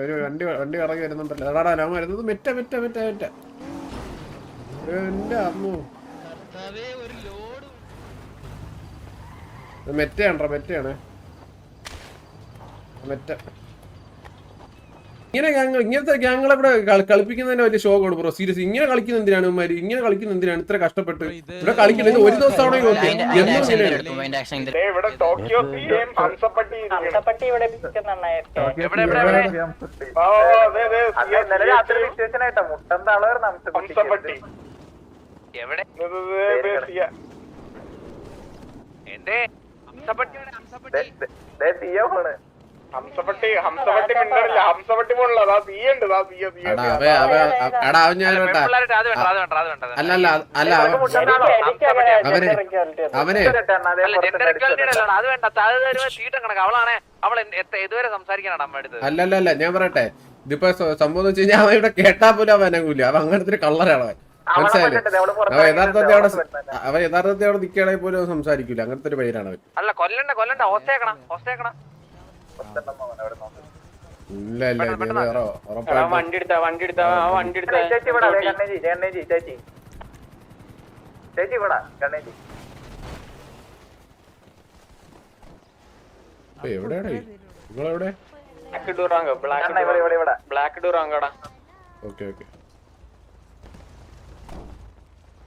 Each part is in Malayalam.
ഒരു വണ്ടി വണ്ടി ഇറങ്ങി വരുന്നുണ്ടല്ലോ. അതാടാ ഞാൻ വരുന്നത് മെറ്റ മെറ്റ മെറ്റ മെറ്റ. എന്റെ അമ്മു. മെറ്റയാണ്ട്രാ മെറ്റയാണ്? മെറ്റ. ഇങ്ങനെ ഗ്യാങ് ഇങ്ങനത്തെ ഗ്യാങ്ങളെ ഇവിടെ കളി- കളിപ്പിക്കുന്നതിന്റെ വലിയ ഷോക്കാണ് ബ്രോ സീരിയസ് ഇങ്ങനെ കളിക്കുന്ന എന്തിനാണ് ഇവന്മാര് ഇങ്ങനെ കളിക്കുന്ന എന്തിനാണ്? ഇത്ര കഷ്ടപ്പെട്ട്. ഇവിടെ കളിക്കുന്നത് ഒരു ദിവസം അവിടെ. എന്തേ? ഹംസപ്പട്ടിയുടെ ഹംസപ്പട്ടി. മിണ്ടറില്ല. അതാ തീയുണ്ട് തീയ തീയ എടാ അവ അവ എടാ അവൻ ഞാൻ കേട്ടാ. പെൺപിള്ളേരുടെ വേണ്ട അത് വേണ്ട അത് വേണ്ട അല്ല അവനെ അവനെ ഞാൻ പറയട്ടെ. ഇതിപ്പോ സംഭവം എന്ന് വെച്ച് കഴിഞ്ഞാൽ അവൻ ഇവിടെ കേട്ടാ പോലും അവൻ അനങ്ങൂല അവൻ. അങ്ങനത്തെ ഒരു കള്ളറാണ് അവൻ യഥാർത്ഥത്തിൽ അവിടെ അവൻ യഥാർത്ഥത്തിൽ അവിടെ നിൽക്കുകയാണെങ്കിൽ പോലും സംസാരിക്കൂല. അങ്ങനത്തെ ഒരു പേരാണ് അവൻ. അല്ല കൊല്ലണ്ട കൊല്ലണ്ട. ഹോസ്റ്റേക്കണം ഹോസ്റ്റേക്കണം ഇല്ല ഇല്ല ഇത് വേറെ ഉറപ്പായിട്ടും. വണ്ടി എടുത്താ വണ്ടി എടുത്താ ആ വണ്ടി എടുത്താ. ചേച്ചി ഇവിടെ കണ്ണേജി കണ്ണേജി ചേച്ചി. ചേച്ചി ഇവിടെ കണ്ണേജി ഇപ്പൊ എവിടെയാണ് നിങ്ങളെവിടെ ബ്ലാക്ക് ഡൂറാങ്കോ കണ്ണ ഇവിടെ ഇവിടെ ഇവിടെ. ബ്ലാക്ക് ഡൂറാങ്കോടാ ഓക്കെ ഓക്കെ.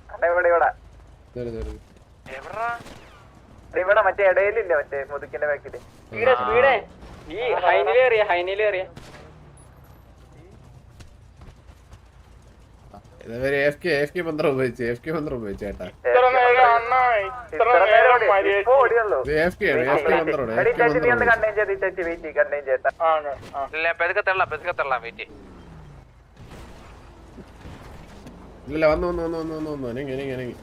കണ്ണ ഇവിടെ ഇവിടെ. എവിടാ? ഇവിടെ മറ്റേ ഇടയിലില്ല മറ്റേ മുതുക്കിന്റെ ബാക്കിൽ സ്പീഡ് സ്പീഡ് ഈ ഹൈനിലേറിയ ഹൈനിലേറിയ ഇതുവരെ എഫ് കെ എഫ് കെ മന്ത്രം ഉപയോഗിച്ച് എഫ് കെ മന്ത്രം ഉപയോഗിച്ച് ചേട്ടാ ഇത്ര നേരം അണ്ണ ഇത്ര നേരം മര്യാദ ഇപ്പൊ എഫ് കെ എഫ് കെ മന്ത്രമാണ് എഫ് കെ മന്ത്രം ഇല്ല വന്നു വന്നു വന്നു വന്നു വന്നു അനങ്ങി അനങ്ങി അനങ്ങി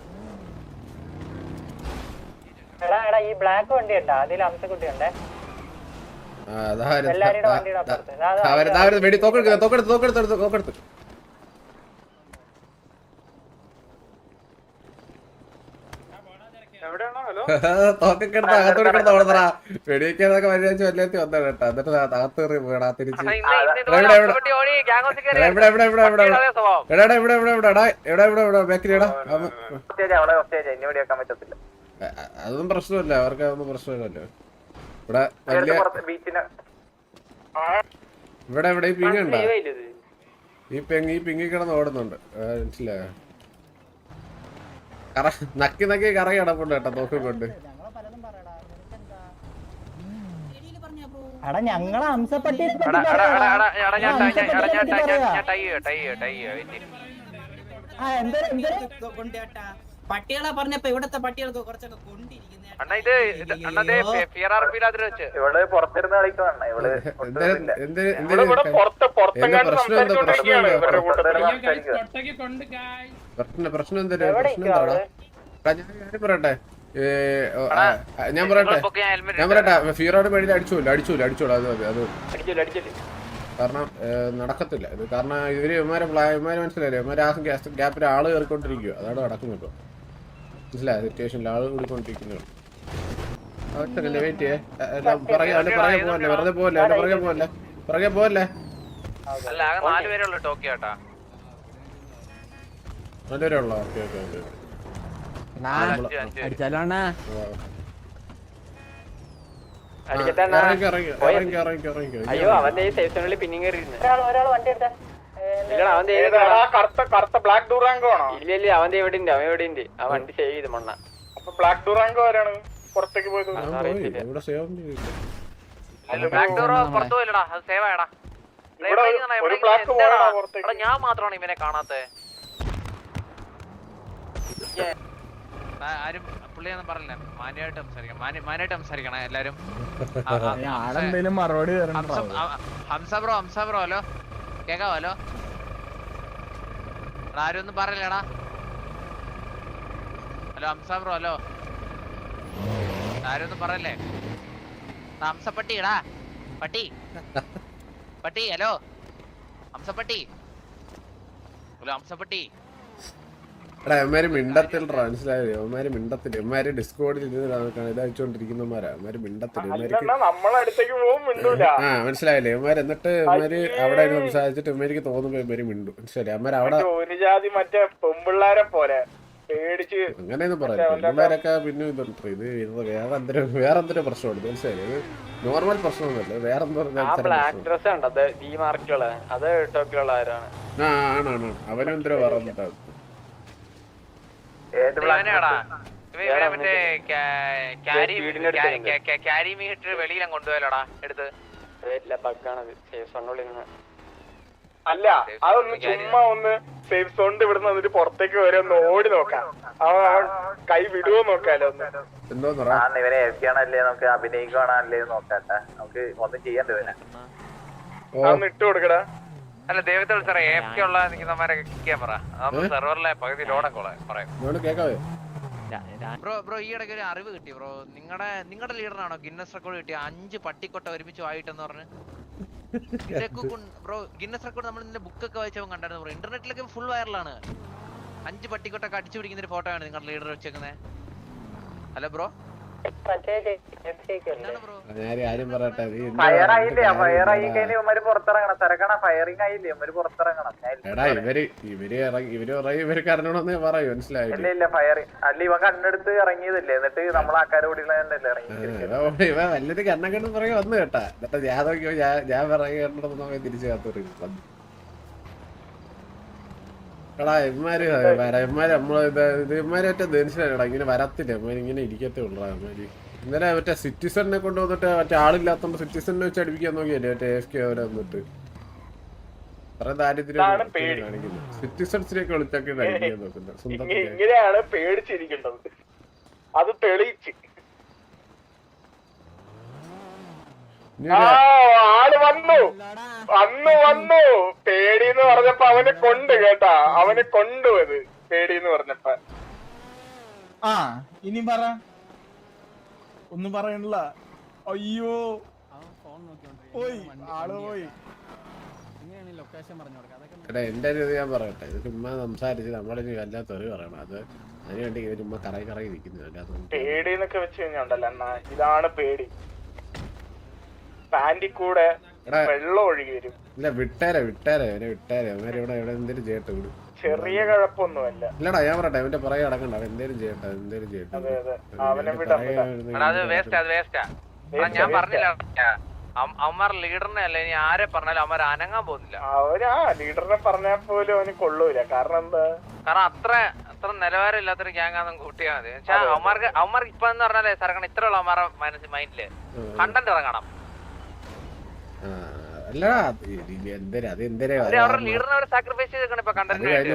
എടാ എടാ ഈ ബ്ലാക്ക് വണ്ടി ഉണ്ടാ അതിൽ അംസക്കുട്ടി ഉണ്ടേ വെടി തോക്കെടുത്ത് തോക്കെടുത്ത് തോക്കെടുത്ത് തോക്കൊക്കെ എടുത്ത് അകത്തോടെ കിടന്ന് ഓടുന്നടാ വല്ലാത്തി വന്നാണ് കേട്ടോ. എന്നിട്ട് അകത്ത് കയറി തിരിച്ച്. എവിടെ, എവിടെ? എവിടെ എവിടെ എവിടെ എടാ എടാ എവിടെ എടാ അതൊന്നും പ്രശ്നമില്ല. അവർക്ക് അതൊന്നും പ്രശ്നമില്ലല്ലോ. ഇവിടെ വലിയ ബീച്ചിന് ഇവിടെ ഇവിടെ ഈ പിങ്ങ ഉണ്ടോ ഈ പെങ് ഈ പിങ്ങി കിടന്ന് ഓടുന്നുണ്ട്. മനസ്സിലായോ? കറ നക്കി നക്കി കറ കിടപ്പുണ്ട് കേട്ടോ നോക്കിക്കൊണ്ട് കൊണ്ട് എടാ ഞങ്ങളെ ഹംസപ്പട്ടി. ആ എന്താ എന്താ പട്ടികളെ പറഞ്ഞപ്പോ ഇവിടത്തെ പട്ടികൾക്ക് കുറച്ചൊക്കെ പ്രശ്നം എന്താ ഞാൻ പറയട്ടെ. ഞാൻ പറയട്ടെ. ഞാൻ ഹെൽമെറ്റ് ഞാൻ പറയട്ടെ ഫിയറോട് മേടിച്ച് അടിച്ചോല്ലോ അടിച്ചോല്ലോ അടിച്ചോളൂ അത് മതി കാരണം നടക്കത്തില്ല. ഇത് കാരണം ഇവർ ഇവന്മാരെ ഇവന്മാരെ മനസ്സിലായില്ലേ? ഇവന്മാരെ ആ ഗ്യാപ്പിൽ ആൾ കയറിക്കൊണ്ടിരിക്കുക അതാണ് നടക്കുന്നത് ഇപ്പൊ. മനസ്സിലായ? സിറ്റുവേഷനിൽ ആൾ കൂടിക്കൊണ്ടിരിക്കുന്നു. വെയിറ്റ് ചെയ്യേ. എല്ലാം പറയാ അവന്റെ പറയാ പോവല്ലേ? വെറുതെ പോവല്ലേ? അവന്റെ പോവല്ലേ? ഉള്ളൂ ഓക്കെ ഓക്കെ ഓക്കെ. ഇറങ്ങി ഇറങ്ങി ഇറങ്ങി ഇറങ്ങി ഇറങ്ങി. അയ്യോ അവന്റെ ഈ സേഫ് സോണിൽ പിന്നെയും കയറിയിരുന്നു ഒരാൾ ഒരാൾ വണ്ടി എടുത്ത. ഇല്ലടാ അവൻ ദേ ആ കറുത്ത ബ്ലാക്ക് ഡൂറാങ്കോ ആണോ? ഇല്ല ഇല്ല അവൻ ദേ എവിടെ ഉണ്ട് അവൻ എവിടെ ഉണ്ട് ആ വണ്ടി സേവ് ചെയ്ത് മണ്ണ. അപ്പൊ ബ്ലാക്ക് ഡൂറാങ്കോ ആരാണ്? പുറത്തേക്ക് പോയത്? ബാക്ക് ഡോർ പുറത്തു പോയില്ലടാ അത് സേവ് ആയടാ. ഞാൻ മാത്രമാണ് ഇവനെ കാണാത്തെ. ആരും പുള്ളിയൊന്നും പറഞ്ഞില്ല. മാന്യമായിട്ട് സംസാരിക്കണം. മാന്യ- മാന്യമായിട്ട് സംസാരിക്കണം എല്ലാരും. Hamsa bro Hamsa bro hello? കേക്കാവോ ഹലോ എടാ, ആരും ഒന്നും പറയില്ലടാ. Hello Hamsa bro hello. ആരും ഒന്നും പറയല്ലേ? ഹംസപ്പട്ടി എടാ. പട്ടി. പട്ടി ഹലോ. ഹംസപ്പട്ടി ഹലോ ഹംസപ്പട്ടി എടാ അവന്മാര് മിണ്ടത്തില്ല മനസ്സിലായോ? അവന്മാര് മിണ്ടത്തില്ല. അവന്മാര് ഡിസ്കോഡിൽ ഇരുന്ന് നോക്കണം ഇത് അയച്ചുകൊണ്ടിരിക്കുന്നമാരാ അവന്മാര് മിണ്ടത്തില്ല. അവന്മാർക്ക് ആ മനസ്സിലായില്ലേ? അവന്മാര് എന്നിട്ട് അവന്മാര് അവിടെ ഇരുന്ന് സംസാരിച്ചിട്ട് അവന്മാർക്ക് തോന്നുമ്പോ അവന്മാര് മിണ്ടു. മനസ്സിലായി അവന്മാര് അവിടെ ഒരു ജാതി മറ്റേ പെമ്പിള്ളാരെ പോലെ പേടിച്ച് അങ്ങനെയൊന്നും പറയാം പിള്ളേരൊക്കെ പിന്നെ ഇതുണ്ട് ഇത് വേറെ എന്തൊരു വേറെ എന്തൊരു പ്രശ്നമുണ്ട്? മനസ്സിലായി നോർമൽ പ്രശ്നമൊന്നുമല്ല. വേറെ എന്തോ ഒരു ആ തരം ബ്ലാക്ക് പ്രശ്നം. ഡ്രസ് ഉണ്ട് അത് ഡി മാർക്കുള്ള അത് ടോപ്പിലുള്ള ആരാണ്? ആ ആണാണ് അവനും വേറെ ഏത് ഇവനെടാ ബ്ലാക്ക് ഇവ ഇവനെ മറ്റേ ക്യാ- ക്യാരി വീടിന്റെ അടുത്ത് ക്യാ- ക്യാ- ക്യാ- ക്യാരി മീറ്റർ വെളിയിലും കൊണ്ടുപോയല്ലോടാ എടുത്ത്. ഇല്ല ബഗ്ഗാണത് സേഫ് അല്ല അതൊന്ന് ചുമ്മാ ഒന്ന് സേഫ് സോണിന്റെ ഇവിടെ വന്നിട്ട് പുറത്തേക്ക് വരെ ഒന്ന് ഓടി നോക്കാം. അവൻ അവൻ കൈ വിടുവോ നോക്കാലോ ഒന്ന്. ഇവരെ ആണല്ലേ നമുക്ക് അഭിനയിക്കുകയാണല്ലേ നോക്കാട്ടെ നമുക്ക് ഒന്നും ചെയ്യണ്ടേ അതൊന്ന് ഇട്ട് കൊടുക്കടാ. അല്ല ദൈവത്തെ വിളിച്ചറിയ എഫ് കെ ഉള്ള നിൽക്കുന്നമാരെ കിട്ടിയാ പറ. സെർവറിലെ പകുതി ലോഡൊക്കെ പറയാം. ബ്രോ ബ്രോ ഈ ഇടയ്ക്ക് ഒരു അറിവ് കിട്ടി ബ്രോ. നിങ്ങളുടെ നിങ്ങളുടെ ലീഡറാണോ ഗിന്നസ് റെക്കോർഡ് കിട്ടിയ? അഞ്ച് പട്ടിക്കൊട്ട ഒരുമിച്ച് ആയിട്ടെന്ന് പറഞ്ഞ്. ഇതൊക്കെ ബ്രോ ഗിന്നസ് റെക്കോർഡ് നമ്മൾ ഇതിന്റെ ബുക്കൊക്കെ വായിച്ചപ്പോൾ കണ്ടായിരുന്നു ബ്രോ. ഇന്റർനെറ്റിലൊക്കെ ഫുൾ വൈറലാണ് അഞ്ച് പട്ടിക്കൊട്ടൊക്കെ അടിച്ചു പിടിക്കുന്ന ഒരു ഫോട്ടോ ആണ് നിങ്ങളുടെ ലീഡർ വെച്ചേക്കുന്നത് ഹലോ ബ്രോ? മറ്റേ ഒക്കെ ഉണ്ട് എന്താണ് ബ്രോ? ഞാൻ ആരും പറയട്ടെ. നീ എന്താ ഫയർ പറഞ്ഞിട്ട് ആയില്ലേ? ഫയർ ആയി കാര്യമില്ല. കഴിഞ്ഞാൽ ഇവന്മാര് പുറത്തിറങ്ങണം. തിരക്കണ ഫയറിംഗ് ആയില്ലേ? ഇവന്മാര് പുറത്തിറങ്ങണം. ഞാൻ എടാ ഇവർ ഇവർ ഇറങ്ങി ഇവർ പറയും ഇവർക്ക് അറിഞ്ഞോണെന്നേ പറയൂ. ഇല്ല മനസ്സിലായില്ലേ? ഇല്ല ഫയറിംഗ് അല്ല ഇവൻ കണ്ണെടുത്ത് ഇറങ്ങിയതല്ലേ? എന്നിട്ട് നമ്മൾ ആൾക്കാരെ തന്നെയല്ലേ ഇറങ്ങി ഇവ പറയും വന്ന് കേട്ടാ. എന്നിട്ട് ഞാൻ നോക്കിയോ ഞാൻ ഞാൻ പറയുന്ന തിരിച്ചു കാത്തു എടാ വരാ ഇമ്മാര് നമ്മൾ ഇമ്മാര് മറ്റേ ധനുഷനാണ് ഇങ്ങനെ വരത്തില്ല? ഇമ്മാര് ഇങ്ങനെ ഇരിക്കത്തേ ഉള്ളൂ ഇമ്മാര് ഇന്നലെ മറ്റേ സിറ്റിസണിനെ കൊണ്ടുവന്നിട്ട് മറ്റേ ആളില്ലാത്തോണ്ട് സിറ്റിസണിനെ വെച്ച് അടിപ്പിക്കാൻ നോക്കിയല്ലേ മറ്റേ എഫ് കെ അവരെ വന്നിട്ട്? കുറെ ദാരിദ്ര്യം സിറ്റിസൺസിനെയൊക്കെ വിളിച്ചൊക്കെ അടിപ്പിക്കാൻ നോക്കുന്നത് ഇങ്ങ- സ്വന്തം ഇങ്ങനെയാണ് പേടിച്ചിരിക്കേണ്ടത് അത് തെളിയിച്ച് ഇനി ആ ഒരു- ആൾ വന്നു. വന്നു പേടി എന്ന് പറഞ്ഞപ്പോ അവന് കൊണ്ട് കേട്ടാ. അവന് കൊണ്ടു അത് പേടിന്ന് പറഞ്ഞപ്പോ. ആ ഇനി പറ. ഒന്നും പറയണില്ല. അയ്യോ. പോയി. ആൾ പോയി. എടാ എന്റെ ഒരു ഇത് ഞാൻ പറയട്ടെ. ഇത് ചുമ്മാ സംസാരിച്ച് നമ്മളിനി വല്ലാത്ത ഒരു പറയണം. അത് അതിനുവേണ്ടി ഇത് ചുമ്മാ കറങ്ങി കറങ്ങി നിൽക്കുന്നു പേടി എന്നൊക്കെ വെച്ച് കഴിഞ്ഞാൽ അണ്ണാ ഇതാണ് പേടി. പാന്റിൽ കൂടെ വെള്ളം ഒഴുകി വരും. ഇല്ല വിട്ടേരെ വിട്ടേരെ അവരെ വിട്ടേരെ. അവന്മാര് ഇവിടെ ഇവിടെ എന്തേലും ചെയ്യട്ടെ വിടും. ചെറിയ കുഴപ്പമൊന്നുമല്ല. ഇല്ലടാ ഞാൻ പറയട്ടെ അവന്റെ പുറകെ അടക്കണ്ട അവൻ എന്തേലും ചെയ്യട്ടെ എന്തേലും ചെയ്യട്ടെ. അതെ അതെ. അവൻ അവനെ എന്റെ വിടാം. വിടാം അത് ഇങ്ങനെ വേസ്റ്റ് അത് വേസ്റ്റാ ഞാൻ പറഞ്ഞില്ല അമ്മ ലീഡറിനെ അല്ല ഇനി ആരെ പറഞ്ഞാലും അമ്മ അനങ്ങാൻ പോകുന്നില്ല. അവരാ ലീഡറിനെ പറഞ്ഞാൽ പോലും അവന് കൊള്ളൂല. കാരണം എന്താ? കാരണം അത്ര അത്ര നിലവാരം ഇല്ലാത്തൊരു ഗ്യാങ് ആണെന്ന് കൂട്ടിയാൽ മതി. പക്ഷെ അവന്മാർക്ക് അവന്മാർക്ക് ഇപ്പൊ എന്ന് പറഞ്ഞാലേ സാറേ ഇത്രയുള്ള അവന്മാരുടെ മനസ്സിൽ മൈൻഡിൽ കണ്ടന്റ് ഇറങ്ങണം.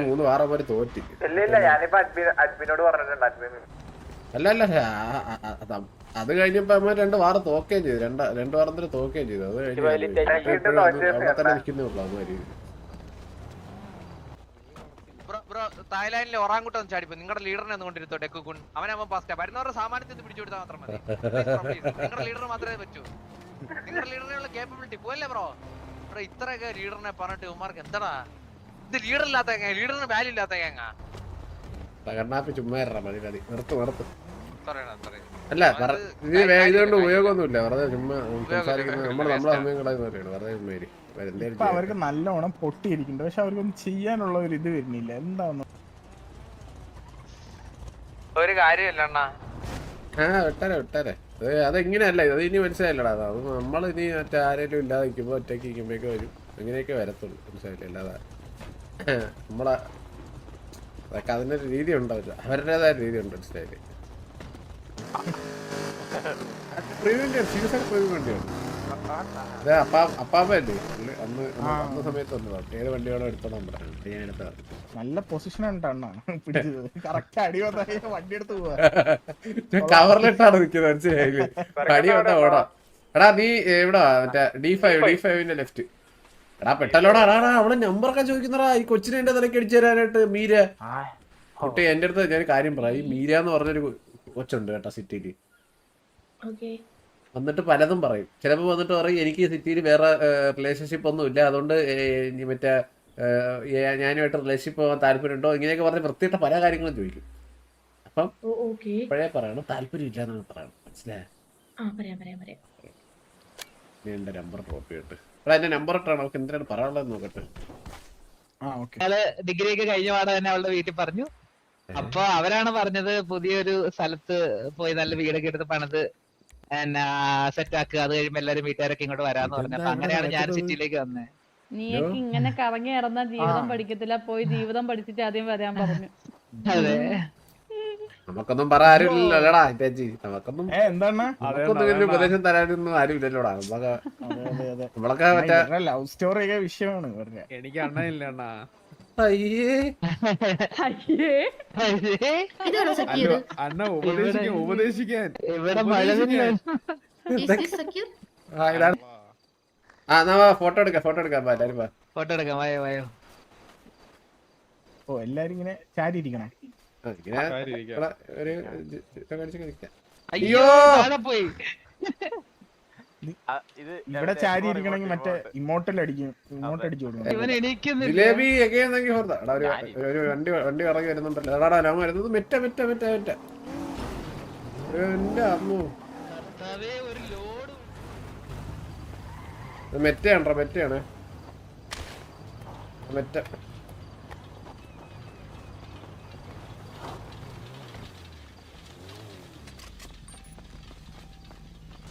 മൂന്ന് തോറ്റി. അഡ്മിനോട് പറഞ്ഞിട്ടുണ്ട് അഡ്മിൻ അല്ല അത് കഴിഞ്ഞപ്പോ അമ്മ രണ്ട് വാറ തോക്കുകയും ചെയ്തു. രണ്ട് രണ്ട് വാറത്തിന് തോക്കുകയും ചെയ്തു. അത് കഴിഞ്ഞു തായ്ലാന്റിലെ തായ്ലാൻഡിലെ ഒറാങ്കുട്ടം ചാടിപ്പോ. നിങ്ങളുടെ ലീഡറിനെ ഒന്ന് കൊണ്ടിരുത്തോ ഡെക്കുകുൺ അവനാകുമ്പോ ഫാസ്റ്റ് വരുന്നവരുടെ സാമാന്യത്തിൽ പിടിച്ചു കൊടുത്താൽ മാത്രം മതി. നിങ്ങളുടെ ലീഡർ മാത്രമേ പറ്റൂ. നിങ്ങളുടെ ലീഡറിനുള്ള കേപ്പബിലിറ്റി പോയല്ലേ ബ്രോ ബ്രോ ഇത്രയൊക്കെ ലീഡറിനെ പറഞ്ഞിട്ട് ഉമാർക്ക് എന്താടാ? ഇത് ലീഡർ ഇല്ലാത്ത ലീഡറിന് വാല്യൂ ഇല്ലാത്ത ചുമ്മാ മതി മതി. നിർത്ത് നിർത്ത്. അല്ല ഇത് വേ- ഇതുകൊണ്ട് ഉപയോഗമൊന്നുമില്ല. വെറുതെ ചുമ്മാ സംസാരിക്കുന്നത് നമ്മൾ നമ്മളെ സമയം കളയുന്നവരാണ് വെറുതെ ഇപ്പൊ അവർക്ക്. നല്ലോണം പൊട്ടിയിരിക്കുന്നു പക്ഷെ അവർക്കൊന്നും ചെയ്യാനുള്ള ഒരു ഇത് വരുന്നില്ല. എന്താന്ന്? ഒരു കാര്യമില്ല അണ്ണാ ആ വിട്ടാരെ വിട്ടാരെ അത് അതെങ്ങനെയല്ല അത് ഇനി മനസ്സിലായില്ലടാ. അത് നമ്മൾ ഇനി മറ്റേ ആരെങ്കിലും ഇല്ലാതെ നിൽക്കുമ്പോൾ ഒറ്റയ്ക്ക് നിൽക്കുമ്പോഴേക്ക് വരും. അങ്ങനെയൊക്കെ വരത്തുള്ളൂ മനസ്സിലായില്ല? അല്ലാതെ നമ്മളെ അതൊക്കെ അതിനൊരു രീതി ഉണ്ടോ അവർ അവരുടേതായ രീതി ഉണ്ട് മനസ്സിലായില്ലേ പ്രീമിയം ആയിട്ട് പ്രീമിയം വണ്ടിയാണ് അതെ അപ്പാ അപ്പാപ്പല്ലേ? പുള്ളി അന്ന് അന്ന് അന്ന് സമയത്ത് വന്നതാണ് ഏത് വണ്ടി വേണോ എടുത്തോളാൻ പറഞ്ഞു ഞാൻ എടുത്തതാണ് നല്ല പൊസിഷൻ ഉണ്ടാണ് പിടിച്ചത് കറക്റ്റ് അടി വണ്ടി എടുത്ത് പോവാ. കവറിലിട്ടാണ് നിൽക്കുന്നത് മനസ്സിലായില്ലേ? അടി വന്നാ ഓടാ. എടാ നീ എവിടാ മറ്റേ ഡി ഫൈവ് ഡി ഫൈവിന്റെ ലെഫ്റ്റ് എടാ പെട്ടല്ലോടാ എടാ അവൾ നമ്പറൊക്കെ ചോദിക്കുന്നടാ ഈ കൊച്ചിനെ എന്റെ തലക്ക് അടിച്ചു തരാനായിട്ട് മീര. കുട്ടി എന്റെ അടുത്ത് ഞാൻ കാര്യം പറയാം ഈ മീര എന്ന് പറഞ്ഞൊരു കൊച്ചുണ്ട് കേട്ടോ സിറ്റിയിൽ. വന്നിട്ട് പലതും പറയും. ചിലപ്പോൾ വന്നിട്ട് പറയും എനിക്ക് സിറ്റിയിൽ വേറെ റിലേഷൻഷിപ്പ് ഒന്നും ഇല്ല. അതുകൊണ്ട് മറ്റേ ഞാനുമായിട്ട് റിലേഷൻഷിപ്പ് പോകാൻ താല്പര്യമുണ്ടോ? ഇങ്ങനെയൊക്കെ പറഞ്ഞ് വൃത്തിയിട്ട പല കാര്യങ്ങളും ചോദിക്കും. അപ്പം ഓക്കെ. ഇപ്പോഴേ പറയണം. താല്പര്യം ഇല്ല എന്നാണ് പറയണം. മനസ്സിലായോ? ആ പറയാം പറയാം പറയാം. എന്റെ നമ്പർ ഡ്രോപ്പ് ചെയ്തിട്ട് എടാ എന്റെ നമ്പർ ഇട്ടാണ്? അവൾക്ക് എന്തിനാണ് പറയാനുള്ളത് നോക്കട്ടെ. ആ ഓക്കെ. ഞങ്ങൾ ഡിഗ്രി ഒക്കെ കഴിഞ്ഞ പാടെ തന്നെ അവളുടെ വീട്ടിൽ പറഞ്ഞു. അപ്പൊ അവരാണ് പറഞ്ഞത് പുതിയൊരു സ്ഥലത്ത് പോയി നല്ല വീടൊക്കെ എടുത്ത് പണിത് എന്നാ സെറ്റ് ആക്കുക അത് കഴിയുമ്പോ എല്ലാരും വീട്ടുകാരൊക്കെ ഇങ്ങോട്ട് വരാന്ന് പറഞ്ഞു. അപ്പൊ അങ്ങനെയാണ് ഞാൻ സിറ്റിയിലേക്ക് വന്നത് നീയൊക്കെ ഇങ്ങനെ കറങ്ങി നടന്ന ജീവിതം പഠിക്കത്തില്ല. പോയി ജീവിതം പഠിച്ചിട്ട് ആദ്യം വരാൻ പറഞ്ഞു. അതെ. നമുക്കൊന്നും പറയാൻ ആരും ഇല്ലല്ലോടാ ചേച്ചി നമുക്കൊന്നും ഏ എന്താണ്? നമുക്കൊന്നും വലിയ ഉപദേശം തരാനൊന്നും ആരുമില്ലല്ലോടാ. നമ്മളൊക്കെ അതെ അതെ അതെ. നമ്മളൊക്കെ മറ്റേ ലവ് സ്റ്റോറി ഒക്കെ വിഷയമാണ് എനിക്ക് അണ്ണനില്ല അണ്ണാ. അയ്യേ. അയ്യേ. ഇതാണോ സെറ്റ് ചെയ്ത് അണ്ണ ഉപദേശിക്കാൻ ഉപദേശിക്കാൻ. ഇവിടെ മഴ തന്നെയാണ്. ആ ഇതാണ്. ആ എന്നാ ഫോട്ടോ എടുക്കാം ഫോട്ടോ എടുക്കാം വാ, എല്ലാരും വാ. ഫോട്ടോ എടുക്കാം വായോ വായോ. ഓ എല്ലാരും ഇങ്ങനെ ചാരി ഇരിക്കണം ആ, ഇങ്ങനെ ഇവിടെ ഒരു ജി- ഇതൊക്കെ നിക്കാം. അയ്യോ! താഴെ പോയി. ഇവിടെ ചാരി ഇരിക്കണമെങ്കിൽ മറ്റേ ഇമോട്ടൽ അടിക്കും ഇമോട്ട് അടിച്ചു കൊടുക്കും. ഇവൻ എണീക്കുന്നില്ല. ജിലേബി എങ്ങനെയാണെങ്കിൽ ഒരു വണ്ടി വണ്ടി ഇറങ്ങി വരുന്നുണ്ടല്ലോ. എടാടാ ഞാൻ വരുന്നത് മെറ്റ മെറ്റ മെറ്റ മെറ്റ. എന്റെ അമ്മു. മെറ്റയാണ്ട്രാ മെറ്റയാണ് Meta.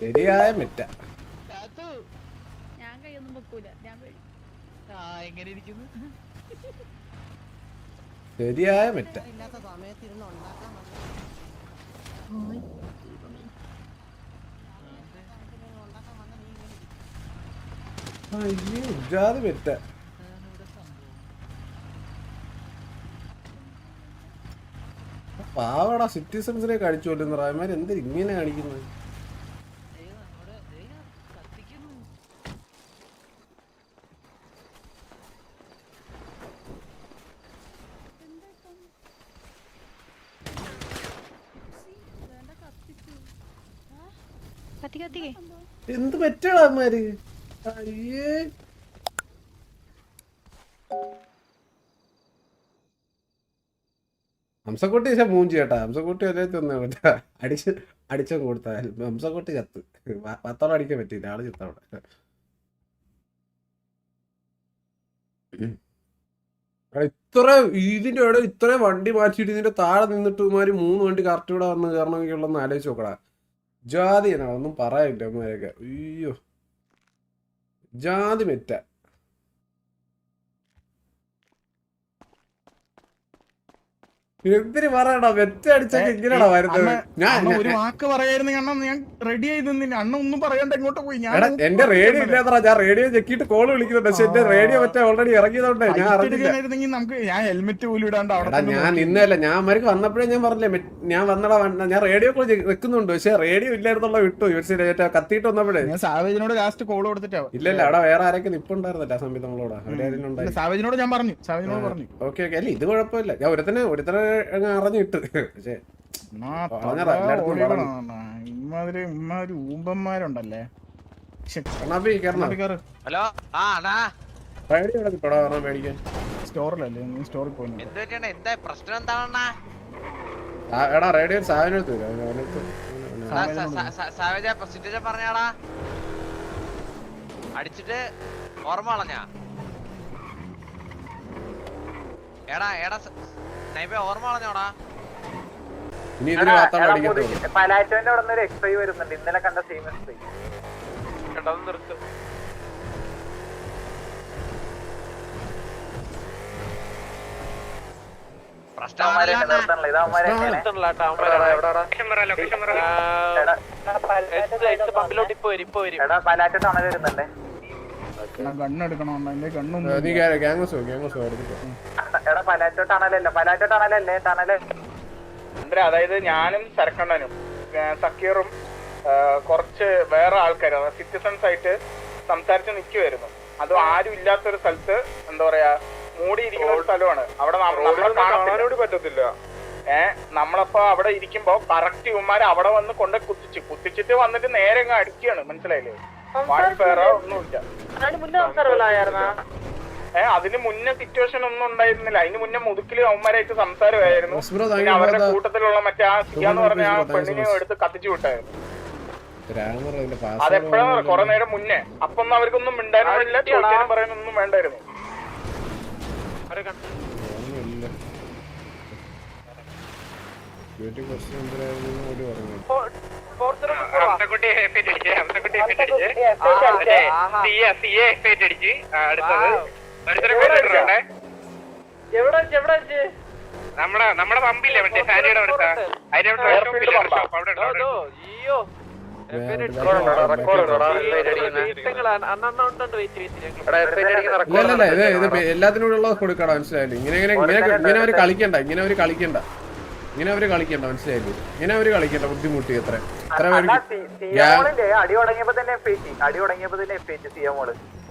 ശരിയായ മെറ്റ. ഞാൻ കൈയൊന്നും വെക്കൂല ഞാൻ എങ്ങനെ ഇരിക്കുന്നു? ശരിയായ മെറ്റ. അയ്യോ ജാതി മെറ്റ. പാവടാ സിറ്റിസൺസിനെ കാണിച്ചു കൊല്ലുന്ന റായ്മാർ എന്തിനാ ഇങ്ങനെ കാണിക്കുന്നത്? എന്ത് പറ്റടാ അയ്യേ. ഹംസക്കുട്ടി പക്ഷെ മൂഞ്ചി കേട്ടാ. ഹംസക്കുട്ടി ഒരേ തന്നെ അടിച്ച് അടിച്ച കൊടുത്ത. ഹംസക്കുട്ടി കത്ത് പത്തോളം അടിക്കാൻ പറ്റിയില്ല. ആൾ ചത്ത അവിടെ. ഉം. ഇത്ര ഇതിന്റെ ഇവിടെ ഇത്രയും വണ്ടി മാറ്റിയിട്ട് ഇതിന്റെ താഴെ നിന്നിട്ട് ഇമാര് മൂന്ന് വണ്ടി കറക്റ്റ് ഇവിടെ വന്ന് കയറണമെങ്കിൽ ഉള്ളതെന്ന് ആലോചിച്ച് നോക്കടാ. ജാതി എന്നാ ഒന്നും പറയാനില്ല അമ്മയൊക്കെ അയ്യോ. ജാതി മെറ്റ. എന്തിന് വരുന്നത്? ഞാൻ ഒരു വാക്ക് പറയായിരുന്നു ഞാൻ റെഡി ആയി നിന്നില്ല. അണ്ണ ഒന്നും പറയാണ്ട് എങ്ങോട്ട് പോയി. ഞാൻ എന്റെ റേഡിയോ ഇല്ലാത്തടാ ഞാൻ റേഡിയോ ചെക്കിട്ട് കോൾ വിളിക്കുന്നുണ്ട്. പക്ഷെ എന്റെ റേഡിയോ മറ്റേ ഓൾറെഡി ഇറങ്ങിയതുകൊണ്ട് ഞാൻ നമുക്ക് ഞാൻ ഹെൽമെറ്റ് പോലും ഇടാണ്ട് അവിടെ ഞാൻ ഇന്നല്ല ഞാൻ മരക്ക് വന്നപ്പോഴേ ഞാൻ പറഞ്ഞില്ലേ ഞാൻ വന്നട ഞാൻ റേഡിയോ കോൾ വെക്കുന്നുണ്ട്. പക്ഷെ റേഡിയോ ഇല്ലായിരുന്നുള്ള വിട്ടു. മറ്റേ കത്തിയിട്ട് വന്നപ്പോഴേ. ഞാൻ സാവേജിനോട് ലാസ്റ്റ് കോൾ കൊടുത്തിട്ടാ. ഇല്ല ഇല്ല അവിടെ വേറെ ആരൊക്കെ നിപ്പുണ്ടായിരുന്നല്ല ആ സമയത്ത് നമ്മളോട്. സാവേജിനോട് ഞാൻ പറഞ്ഞു. സാവേജിനോട് പറഞ്ഞു. Okay okay. അല്ല ഇത് കുഴപ്പമില്ല. ഞാൻ ഒരുത്തനെ ഒരുത്തനെ അങ്ങ് അറിഞ്ഞിട്ട്. പക്ഷേ ഇമാതിരി ഊമ്പന്മാരുണ്ടല്ലേ? ഹലോ ആ അണ്ണാ. സ്റ്റോറിലല്ലേ നീ പോയി എന്താ പ്രശ്നം റേഡിയോ അടിച്ചിട്ട് ഓർമ്മ കളഞ്ഞാ. എടാ എടാ നൈബെ ഓർമ്മ കളഞ്ഞോടാ. ഇനി ഇതിന് മാത്രം അടിക്കത്തുള്ളൂ പലാറ്റോന്റെ അവിടെ ഒരു എക്സ്പൈ വരുന്നുണ്ട്. ഇന്നലെ കണ്ട സെയിം എക്സ്പൈ പമ്പിലോട്ട് നിർത്തും ഗണ്ണെടുക്കണോ. ഇപ്പൊ വരും പലാറ്റോ ടണലല്ലേ പലാറ്റോ ടണലല്ലേ ടണൽ ചന്ദ്ര അതായത് ഞാനും സരക്കണ്ണനും സക്കീറും കുറച്ച് വേറെ ആൾക്കാരും സിറ്റിസൺസ് ആയിട്ട് സംസാരിച്ച് നിൽക്കുമായിരുന്നു അത് ആരും ഇല്ലാത്തൊരു സ്ഥലത്ത് എന്താ പറയാ മൂടിയിരിക്കുന്ന ഒരു സ്ഥലമാണ്. അവിടെ കാണാനോട് പറ്റത്തില്ല. ഏ നമ്മളപ്പോ അവിടെ ഇരിക്കുമ്പോ കറക്റ്റ് ഇവന്മാർ അവിടെ വന്ന് കൊണ്ട് കുത്തിച്ച് കുത്തിച്ചിട്ട് വന്നിട്ട് നേരെ അങ്ങ് അടിക്കുകയാണ് മനസ്സിലായില്ലേ? വാൾഫെയറോ ഒന്നുമില്ല. അതിന് മുന്നേ സിറ്റുവേഷൻ ഒന്നും ഉണ്ടായിരുന്നില്ല. അതിന് മുന്നേ മുതുക്കിൽ അവന്മാരായിട്ട് സംസാരമായിരുന്നു. പിന്നെ അവരുടെ കൂട്ടത്തിലുള്ള മറ്റേ ആ സിയാന്ന് പറഞ്ഞ ആ പെണ്ണിനെ. എടുത്ത് കത്തിച്ചു വിട്ടായിരുന്നു. അതെപ്പോഴാണ് കൊറേ നേരം മുന്നേ. അപ്പൊ ഒന്നും അവർക്കൊന്നും മിണ്ടാനും പാടില്ല ചോദിക്കാനും പറയാനൊന്നും വേണ്ടായിരുന്നു. അടുത്തത്. നമ്മുടെ നമ്മടെ പമ്പില്ലേ മറ്റേ സാരിയുടെ അടുത്ത അതിന്റെ കൊടുക്കണം മനസ്സിലായില്ലേ? ഇങ്ങനെ ഇങ്ങനെ ഇങ്ങനെ ഇങ്ങനെ അവർ കളിക്കണ്ട ഇങ്ങനെ അവർ കളിക്കണ്ട. ഇങ്ങനെ അവർ കളിക്കണ്ട മനസ്സിലായില്ലേ? ഇങ്ങനെ അവർ കളിക്കണ്ട ബുദ്ധിമുട്ടി എത്ര എത്ര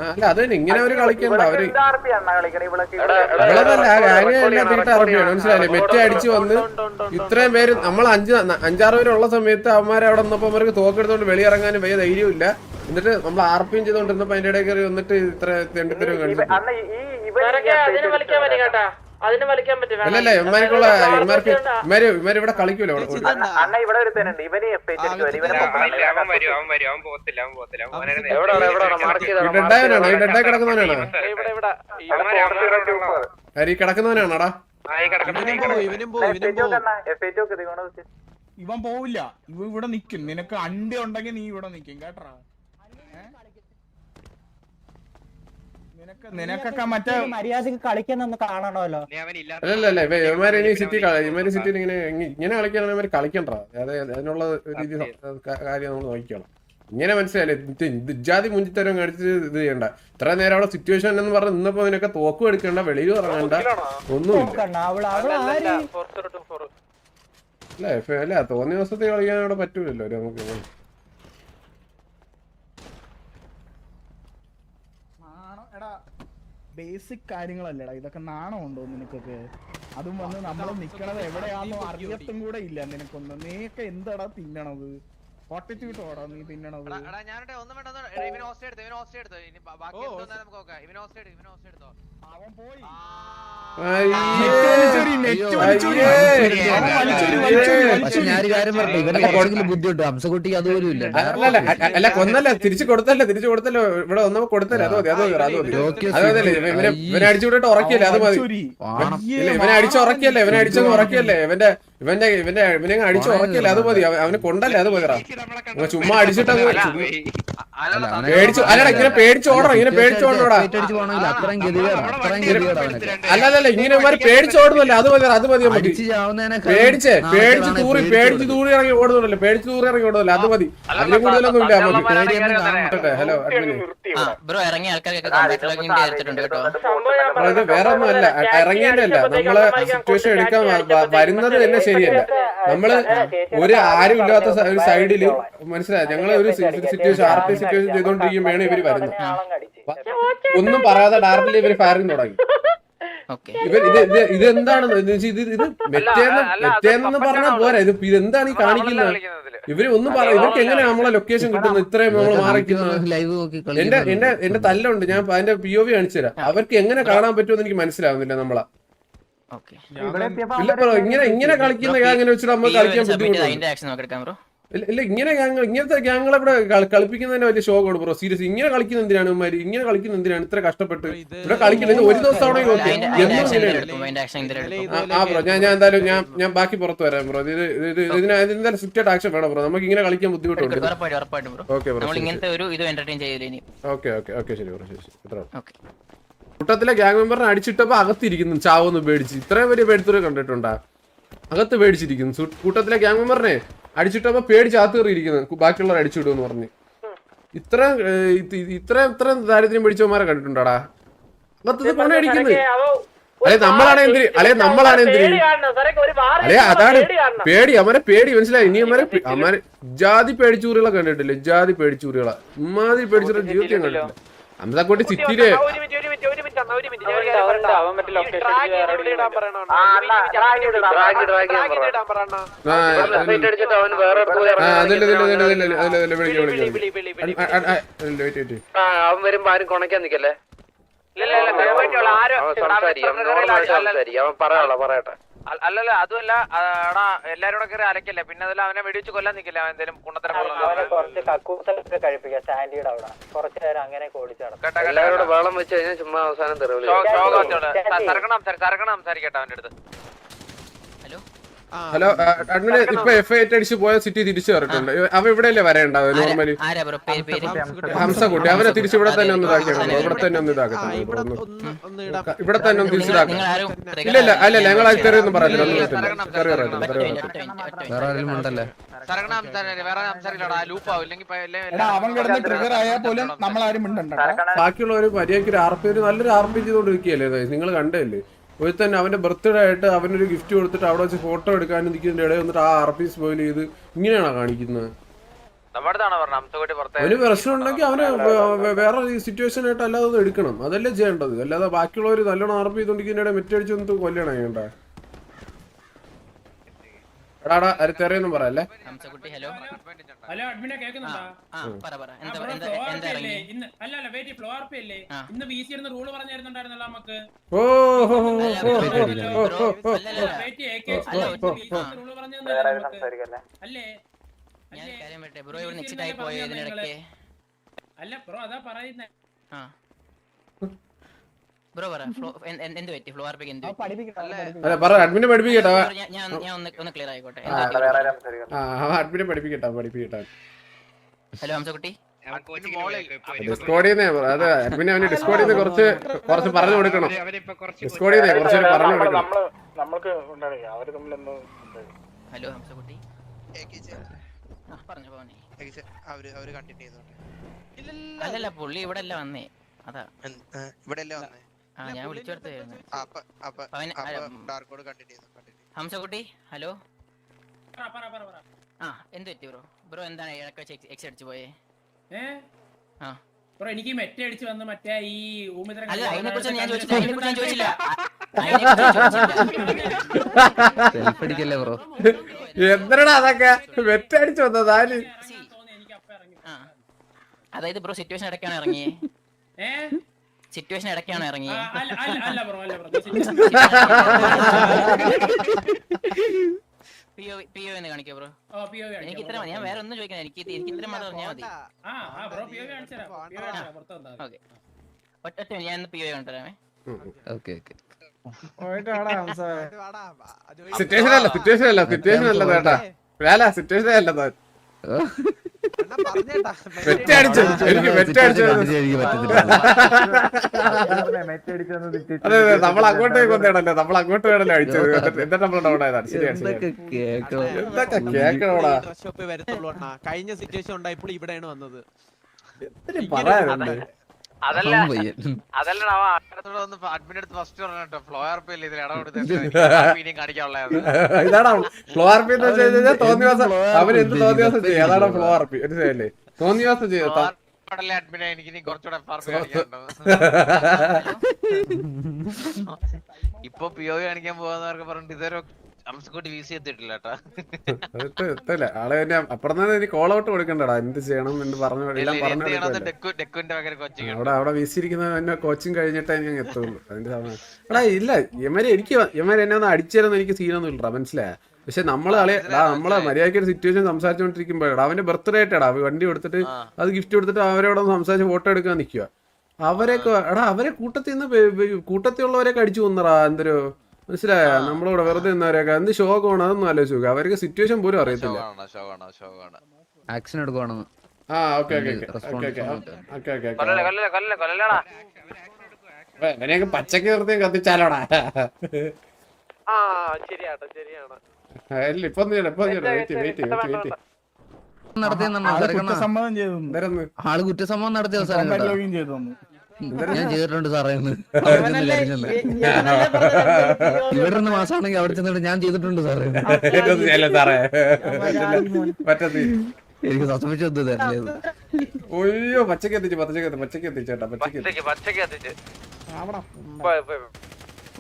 അല്ല അത് ഇങ്ങനെ അവർ കളിക്കണ്ട അവർ ഇവളതല്ല ഗാങ് തീട്ട അറപ്പിയാണ് മനസ്സിലായില്ലേ? മെറ്റ അടിച്ച് വന്ന് ഇത്രയും പേര് നമ്മൾ അഞ്ച് അഞ്ചാറ് പേരുള്ള സമയത്ത് അവന്മാരെ അവിടെ നിന്നപ്പോ അവർക്ക് തോക്കെടുത്തോണ്ട് വെളിയിറങ്ങാനും വലിയ ധൈര്യമില്ല എന്നിട്ട് നമ്മൾ ആർപ്പിയും പി ചെയ്തോണ്ടിരുന്നപ്പോ അതിന്റെ ഇടയിൽ കയറി വന്നിട്ട് ഇത്ര തെണ്ടിത്തരം കണ്ടു അതിന് വലിക്കാൻ പറ്റും ഇവിടെ കളിക്കൂല അണ്ണ ഇവിടെ ഒരു തരുന്നുണ്ട് ഇവന് കിടക്കുന്നവനാണോടാ? ആ, ഈ കിടക്കുന്ന എഫ് ഐ ടോക്ക് ഇതോണ ഇവൻ പോവില്ല. ഇവ ഇവിടെ നിക്കും. നിനക്ക് അണ്ടി ഉണ്ടെങ്കിൽ നീ ഇവിടെ നിക്കും. കേട്ടറാ ഏ? നിനക്ക് നിനക്കൊക്കെ മറ്റേ മര്യാദയ്ക്ക് കളിക്കുന്ന കാണണമല്ലോ. അല്ലല്ല അല്ല ഇവ ഇവന്മാര് സിറ്റി ഇവന്മാര് സിറ്റിയിൽ ഇങ്ങനെ ഇങ്ങ- ഇങ്ങനെ കളിക്കാനാണ് ഇവർ കളിക്കണ്ട അതായത് അതിനുള്ള രീതി കാര്യം നമ്മൾ നോക്കിക്കണം ഇങ്ങനെ മനസ്സിലായില്ലേ? ഇജാതി മുഞ്ചിത്തരം കാണിച്ച് ഇത് ചെയ്യണ്ട. ഇത്ര നേരം അവിടെ സിറ്റുവേഷൻ എന്ന് പറഞ്ഞ് നിന്നപ്പോ നിനക്ക് തോക്കും എടുക്കണ്ട വെളിയിൽ ഇറങ്ങണ്ട ഒന്നുമില്ല. അല്ല അല്ല തോന്നിയ ദിവസത്തെ കളിക്കാൻ അവിടെ പറ്റൂലല്ലോ. നമുക്ക് നാണം എടാ ബേസിക് കാര്യങ്ങളല്ലേടാ. ഇതൊക്കെ നാണമുണ്ടോ നിനക്കൊക്കെ? അതും വന്ന് നമ്മൾ നിക്കണത് എവിടെയാണെന്നോ അറിയത്തും കൂടെ ഇല്ല നിനക്കൊന്ന്. നീയൊക്കെ എന്താടാ തിന്നണത്? പൊട്ടറ്റിട്ടോടാ നീ തിന്നണത്. എടാ, എടാ, ഒന്നും വേണ്ട. ഇവന് ഹോസ്റ്റ് എടുത്തോ ഇവന് ഹോസ്റ്റ് എടുത്തോ. ഇനി ബാക്കി നമുക്ക് നോക്കാം. ഇവന് ഹോസ്റ്റ് എടുക്കും ഇവന് ഹോസ്റ്റ് എടുത്തോ. അവൻ പോയി പക്ഷെ ഞാനൊരു കാര്യം പറഞ്ഞു ഇവനെ കുറച്ചെങ്കിലും ബുദ്ധിമുട്ട്. ഹംസകുട്ടിക്ക് അതുപോലും ഇല്ല. അല്ലല്ല അല്ല കൊന്നല്ല തിരിച്ചു കൊടുത്തല്ല തിരിച്ചു കൊടുത്തല്ലോ. ഇവിടെ ഒന്നും കൊടുത്തല്ല അത് മതി അത് മതി അത് മതി. ഇവനെ ഇവനെ അടിച്ചു വിട്ടിട്ട് ഉറക്കിയല്ലേ അത് മതി. ഇവനെ അടിച്ച് ഉറക്കിയല്ലേ ഇവനെ അടിച്ചങ്ങ് ഉറക്കിയല്ലേ? ഇവന്റെ ഇവന്റെ ഇവന്റെ ഇവനെ അടിച്ചു ഉറക്കിയല്ലേ അത് മതി. അവ- അവന് കൊണ്ടല്ലേ അത് മതി ചുമ്മാ അടിച്ചിട്ടങ്ങ് പേടിച്ചു അല്ലടാ ഇങ്ങനെ പേടിച്ച് ഓടണം ഇങ്ങനെ പേടിച്ച് ഓടണോടാ അടിച്ച് പോകണമെങ്കിൽ അത്രയും ഗതികേടാ അത്രയും ഗതികേടാ അവനൊക്കെ അല്ല അല്ല അല്ല ഇങ്ങനെ പേടിച്ചോടുന്നല്ലേ അത് മതി അത് മതി നമുക്ക്. പേടിച്ച് പേടിച്ച് തൂറി പേടിച്ച് തൂറി ഇറങ്ങി ഓടുന്നുണ്ടല്ലോ. പേടിച്ച് തൂറി ഇറങ്ങി ഓടുന്നല്ലോ അത് മതി. അതിലും കൂടുതലൊന്നും ഇല്ല നമുക്ക്. ഹലോ ബ്രോ ഇറങ്ങിയ അപ്പൊ ഇത് വേറെ ഒന്നുമല്ല. ഇറങ്ങിയല്ല നമ്മൾ സിറ്റുവേഷൻ എടുക്കാൻ വരുന്നത് തന്നെ ശരിയല്ല. നമ്മൾ ഒരു ആരും ഇല്ലാത്ത ഒരു സൈഡിൽ മനസ്സിലായി? ഞങ്ങൾ ഒരു സിറ്റുവേഷൻ ആർ പി സിറ്റുവേഷൻ ചെയ്തോണ്ടിരിക്കുമ്പോഴാണ് ഇവർ വരുന്നത്. ഒന്നും പറയാതെ ഡയറക്റ്റ്ലി ഇവർ ഫയറിംഗ് തുടങ്ങി. ഓക്കെ. ഇവർ ഇത് ഇത് ഇത് എന്താണെന്ന് ഇത് മെറ്റേന്ന് മെറ്റേന്ന് പറഞ്ഞാൽ പോരാ. ഇത് ഇതെന്താണ് ഈ കാണിക്കുന്നത്? ഇവർ ഒന്നും പറ ഇവർക്ക് എങ്ങനെയാ നമ്മളെ ലൊക്കേഷൻ കിട്ടുന്നത്? ഇത്രയും നമ്മൾ മാറിക്കുന്നത് ലൈവ് നോക്കി എന്റെ എന്റെ എന്റെ തല്ലുണ്ട്. ഞാൻ അതിന്റെ പി ഒ വി കാണിച്ചുതരാം. അവർക്ക് എങ്ങനെ കാണാൻ പറ്റുമെന്ന് എനിക്ക് മനസ്സിലാവുന്നില്ല നമ്മളെ. ഓക്കെ. ഇല്ല ഇങ്ങനെ ഇങ്ങനെ കളിക്കുന്ന ഗ്യാങ്ങിനെ വെച്ചിട്ട് നമ്മൾ കളിക്കാൻ സബ്മിറ്റ് ഇല്ല ഇങ്ങനെ ഗ്യാങ് ഇങ്ങനത്തെ ഗ്യാങ്ങളെ ഇവിടെ കളി- കളിപ്പിക്കുന്നതിന് വലിയ ഷോക്കാണ് ബ്രോ സീരിയസ് ഇങ്ങനെ കളിക്കുന്ന എന്തിനാണ് ഇവന്മാര്? ഇങ്ങനെ കളിക്കുന്ന എന്തിനാണ്? ഇത്ര കഷ്ടപ്പെട്ട് ഇവിടെ കളിക്കുന്നത് ഒരു ദിവസം ആണെങ്കിൽ ഓക്കെ ആ ബ്രോ ഞാൻ ഞാൻ എന്തായാലും ഞാൻ ഞാൻ ബാക്കി പുറത്ത് വരാം ബ്രോ ഇത് ഇത് ഇത് ഇതിന് എന്തായാലും സ്ട്രിക്റ്റ് ആക്ഷൻ വേണം ബ്രോ നമുക്ക് ഇങ്ങനെ കളിക്കാൻ ബുദ്ധിമുട്ടുണ്ട്. ഓക്കെ ബ്രോ നമ്മൾ ഇങ്ങനത്തെ ഒരു ഇത് എന്റർടൈൻ ചെയ്തില്ല ഇനി. ഓക്കെ ഓക്കെ ഓക്കെ ശരി ബ്രോ ശരി ശരി. എത്ര കൂട്ടത്തിലെ ഗ്യാങ് മെമ്പറിനെ അടിച്ചിട്ടപ്പോ അകത്തിരിക്കുന്നു ചാവൊന്ന് പേടിച്ച്. ഇത്രയും വലിയ പേടിത്തൊരു കണ്ടിട്ടുണ്ടാ? അകത്ത് പേടിച്ചിരിക്കുന്നു. കൂട്ടത്തിലെ ഗ്യാങ് മെമ്പറിനെ അടിച്ചിട്ടപ്പോ പേടിച്ച് അകത്ത് ബാക്കിയുള്ളവർ ബാക്കിയുള്ളവർ അടിച്ചിടുമെന്ന് പറഞ്ഞ്. ഇത്ര ഇത്ര ഇത്ര ദാരിദ്ര്യം പിടിച്ചവന്മാരെ കണ്ടിട്ടുണ്ടാടാ? അകത്ത് കൊണ അടിക്കുന്നത്. അല്ലെ നമ്മളാണ് എന്തിരി അല്ലെ നമ്മളാണ് എന്തിരി അല്ലെ അതാണ് പേടി അവരെ പേടി. മനസ്സിലായി? ഇനി അവരെ അവരെ ജാതി പേടിച്ചൂറികളെ കണ്ടിട്ടില്ല? ജാതി പേടിച്ചൂറികളെ. ഉമ്മാതിരി പേടിച്ചിട്ട് ജീവിതം കണ്ടിട്ടില്ല? അമൃതക്കോട്ടി സിറ്റിയിലെ. അവൻ വരുമ്പോ ആരും കൊണക്കാൻ നിക്കല്ലേ? അവൻ അവൻ പറയട്ടെ. അല്ലല്ല അതുമല്ല എടാ എല്ലാരും കൂടെ കയറി അലക്കല്ലേ? പിന്നെ അതിൽ അവനെ വെടിവെച്ച് കൊല്ലാൻ നിക്കില്ല അവൻ കുണത്തര കുണ്ണത്തരം അവനെ കുറച്ച് കക്കൂസൊക്കെ കഴിപ്പിക്കാം സ്റ്റാൻഡിയുടെ അവിടെ. കുറച്ച് നേരം അങ്ങനെ ഓടിച്ചു എല്ലാവരോടും വെള്ളം വെച്ച് കഴിഞ്ഞാൽ ചുമ്മാ അവസാനം തെറിവിളി സംസാരിക്കട്ടെ അവന്റെ അടുത്ത്. ഹലോ അഡ്മിന് ഇപ്പൊ എഫ് ഐ അടിച്ച് പോയ സിറ്റി തിരിച്ചു കയറിയിട്ടുണ്ട് അവ ഇവിടെയല്ലേ വരേണ്ടത്? നോർമലി ഹംസകുട്ടി ഹംസക്കുട്ടി അവനെ തിരിച്ച് ഇവിടെ തന്നെ ഒന്ന് ഇതാക്കിയാണ് ഇവിടെ തന്നെ ഒന്ന് ഇതാക്കുന്നു ഇവിടെ തന്നെ ഒന്ന് തിരിച്ചിതാക്കാം നിങ്ങൾ ആരും ഇല്ല ഇല്ല അല്ല അല്ല ഞങ്ങൾ അത് തെറിയൊന്നും പറയില്ല ബാക്കിയുള്ളവര് തെറി മര്യാദയ്ക്ക് ഒരു ആർപ്പി ഒരു നല്ലൊരു ആർപ്പി ചെയ്തുകൊണ്ടിരിക്കുകയല്ലേ നിങ്ങൾ കണ്ടല്ലേ ഒരു തന്നെ അവന്റെ ബർത്ത്ഡേ ആയിട്ട് അവനൊരു ഗിഫ്റ്റ് കൊടുത്തിട്ട് അവിടെ വെച്ച് ഫോട്ടോ എടുക്കാൻ നിൽക്കുന്നതിന്റെ ഇടയിൽ വന്നിട്ട് ആ ആർപ്പി സ്പോയിൽ ചെയ്ത് ഇങ്ങനെയാണോ കാണിക്കുന്നത്? അവന് പ്രശ്നം ഉണ്ടെങ്കിൽ അവന് വേറെ സിറ്റുവേഷൻ ആയിട്ട് അല്ലാതെ ഒന്ന് എടുക്കണം. അതല്ലേ ചെയ്യേണ്ടത്. അല്ലാതെ ബാക്കിയുള്ളവർ നല്ലോണം ആർപ്പ് ചെയ്തോണ്ടിരിക്കുന്നതിനിടെ മെറ്റടിച്ച് വന്നിട്ട് കൊല്ലണം ചെയ്യണ്ട എടാടാ പറയല്ലേ? ഹലോ. ഹലോ അഡ്മിനെ കേൾക്കുന്നുണ്ടോ? ആ പറ പറ. എന്താ എന്താ എന്താ ഇറങ്ങി ഇന്ന് അല്ല അല്ല വെയിറ്റ് ഫ്ലോ ആർപ്പി അല്ലേ ആ. ഇന്ന് വി സി ഇരുന്ന് റൂൾ പറഞ്ഞു നമുക്ക്. ഓ ഹോ, ഹോ, ഹോ. വെയിറ്റ് കെ അല്ല, ഞാൻ അല്ലേ? കാര്യം പറ്റേ ബ്രോ ഇവിടെ നിശ്ചിതായി പോയോ ഇതിനിടയ്ക്ക് അല്ല ബ്രോ അതാ പറയുന്നേ. ആ. ബ്രോ പറ ഫ്ലോ എന്ത് പറ്റി? ഫ്ലോ ആർപ്പിക്ക് എന്ത് അല്ല പറ അഡ്മിനെ പഠിപ്പിക്കട്ടെ ഞാൻ ഞാൻ ഞാൻ ഒന്ന് ഒന്ന് ക്ലിയർ ആയിക്കോട്ടെ. ആ അഡ്മിനെ പഠിപ്പിക്കട്ടെ പഠിപ്പിക്കട്ടെ. ഹലോ മോളിൽ ഡിസ്കോഡിൽ അത് അഡ്മിനെ അവന് ഡിസ്കോഡിൽ നിന്ന് കുറച്ച് കുറച്ച് പറഞ്ഞു കൊടുക്കണം. ഡിസ്കോഡിൽ നിന്ന് കുറച്ച് പറഞ്ഞു കൊടുക്കണം. നമ്മൾക്ക് അവർ തമ്മിൽ ഹലോ ഹംസക്കുട്ടി ആ പറഞ്ഞു പോണേ അവർ അവർ കണ്ടിന്യൂ ചെയ്തോട്ടെ. അല്ലല്ല പുള്ളി ഇവിടെ അല്ല വന്നേ. അതാ. ഇവിടെ അല്ലേ വന്നേ? ഞാൻ കണ്ടിന്യൂ ഹംസക്കുട്ടി ഹലോ? പറ പറ പറ പറ. ആ എന്ത് പറ്റി ബ്രോ? ബ്രോ എന്താണ് ഇടയ്ക്ക് വെച്ച് എക്സ് അടിച്ചു പോയേ? ആ. ബ്രോ എനിക്ക് മെറ്റ അടിച്ച് വന്ന് മറ്റേ ഈ അതിനെ കുറിച്ച് ഞാൻ ചോദിച്ചില്ല ബ്രോ? എന്തരടാ അതൊക്കെ? വെറ്റടിച്ചു വന്നത് ആര്? എനിക്ക് അപ്പ ഇറങ്ങി. ആ. അതായത് ബ്രോ സിറ്റുവേഷൻ ഇടയ്ക്കാണ് ഇറങ്ങിയേ. സിറ്റുവേഷൻ ഇടയ്ക്കാണ് ഇറങ്ങി ഇറങ്ങിയേ അല്ല അല്ല അല്ല ബ്രോ അല്ല ബ്രോ. പി ഒ എന്ന് കാണിക്കോ ബ്രോ. എനിക്ക് ഇത്ര മതി. ഞാൻ വേറെ ഒന്നും ചോദിക്കണം എനിക്ക് എനിക്ക് ഇത്ര മാത്രം പറഞ്ഞാൽ മതി. ഓക്കെ. ഒറ്റ ഞാൻ പി ഒ കണ്ടുതരാമേ ഓക്കെ ഓക്കെ. സിറ്റുവേഷൻ അല്ല സിറ്റുവേഷൻ അല്ല സിറ്റുവേഷൻ അല്ല ചേട്ടാ വേല സിറ്റുവേഷൻ അല്ല നമ്മൾ അങ്ങോട്ട് കൊന്നേടല്ലേ നമ്മൾ അങ്ങോട്ട് വേണല്ലോ അടിച്ചത്. എന്നിട്ട് എന്നിട്ട് നമ്മൾ ഡൗൺ ആയതാണ്? ശരിയാണ് കഴിഞ്ഞ സിറ്റുവേഷൻ ഉണ്ടായപ്പോൾ ഇവിടെയാണ് വന്നത്. പറയാനുണ്ട് അതല്ല അതല്ല അടുത്ത് ഫസ്റ്റ് പറഞ്ഞു ഫ്ലോ ആർപി അല്ലേ ഇതിൽ ഇടപെടുത്ത കാണിക്കാനുള്ളത് ഇതാണ്? ഫ്ലോ എന്ന് വെച്ച് കഴിഞ്ഞാൽ തോന്നിവാസം അവൻ എന്ത് തോന്നിവാസം ചെയ്യും? അതാണ് ഫ്ലോ ഒരു പി തോന്നി തോന്നിവാസം ചെയ്യും. എനിക്ക് ഇപ്പൊ പിയോ ഒ കാണിക്കാൻ പോവാന്നവർക്ക് പറഞ്ഞിട്ട് ഇതുവരെ അതിട്ട് ആളെ തന്നെ അപ്പുറം തന്നെ എനിക്ക് കോൾ ഔട്ട് കൊടുക്കണ്ടടാ. എന്ത് ചെയ്യണം എന്ന് പറഞ്ഞു എല്ലാം പറഞ്ഞു അവിടെ അവിടെ വീശിരിക്കുന്ന എന്നെ കോച്ചിങ് കഴിഞ്ഞിട്ടേ ഞാൻ എത്തുള്ളൂ. അതിന്റെ സമയം. എടാ ഇല്ല. യമര് എനിക്ക് യമര് എന്നെ ഒന്ന് അടിച്ചേരുന്ന എനിക്ക് സീനൊന്നും ഇല്ലടാ. മനസ്സിലായ? പക്ഷെ നമ്മൾ എടാ നമ്മളെ മര്യാദയ്ക്ക് ഒരു സിറ്റുവേഷൻ സംസാരിച്ചുകൊണ്ടിരിക്കുമ്പോഴാ അവന്റെ ബർത്ത്ഡേ ആയിട്ടാടാ. വണ്ടി കൊടുത്തിട്ട് അത് ഗിഫ്റ്റ് കൊടുത്തിട്ട് അവരോട് സംസാരിച്ച് ഫോട്ടോ എടുക്കാൻ നിൽക്കുക അവരെയൊക്കെ എടാ അവരെ കൂട്ടത്തിൽ നിന്ന് കൂട്ടത്തിലുള്ളവരെയൊക്കെ അടിച്ചു കൊന്നടാ എന്തരോ മനസ്സിലായ? നമ്മളോട് വെറുതെ നിന്നവരെയൊക്കെ എന്ത് ഷോക്കാണ് അതൊന്നും ആലോചിച്ച് നോക്കുക അവർക്ക് സിറ്റുവേഷൻ പോലും അറിയത്തില്ല. ആക്ഷൻ എടുക്കുവാണെന്ന്. ആ ഓക്കെ ഓക്കെ പച്ചക്ക് നിർത്തി കത്തിച്ചാലോടാ. ആ ശരിയാട്ടോ ശരിയാണ്. ഇല്ല ഇപ്പൊ വെയിറ്റ് വെയിറ്റ് വെയിറ്റ് ആൾ. കുറ്റസമ്മതം നടത്തിയ സാറേ ഞാൻ ചെയ്തിട്ടുണ്ട് സാറേ എന്ന് ഇവിടെ നിന്ന് മാസമാണെങ്കിൽ അവിടെ ചെന്നിട്ട് ഞാൻ ചെയ്തിട്ടുണ്ട് സാറേ. എനിക്ക് സസ്മിച്ചൊന്നും തരలేదు ഒയ്യോ പച്ചക്ക് എത്തിച്ചു പച്ചക്ക് എത്തി പച്ചക്ക് എത്തിച്ചേട്ടാ പച്ചക്ക് ഓ പച്ചക്ക് കുത്തി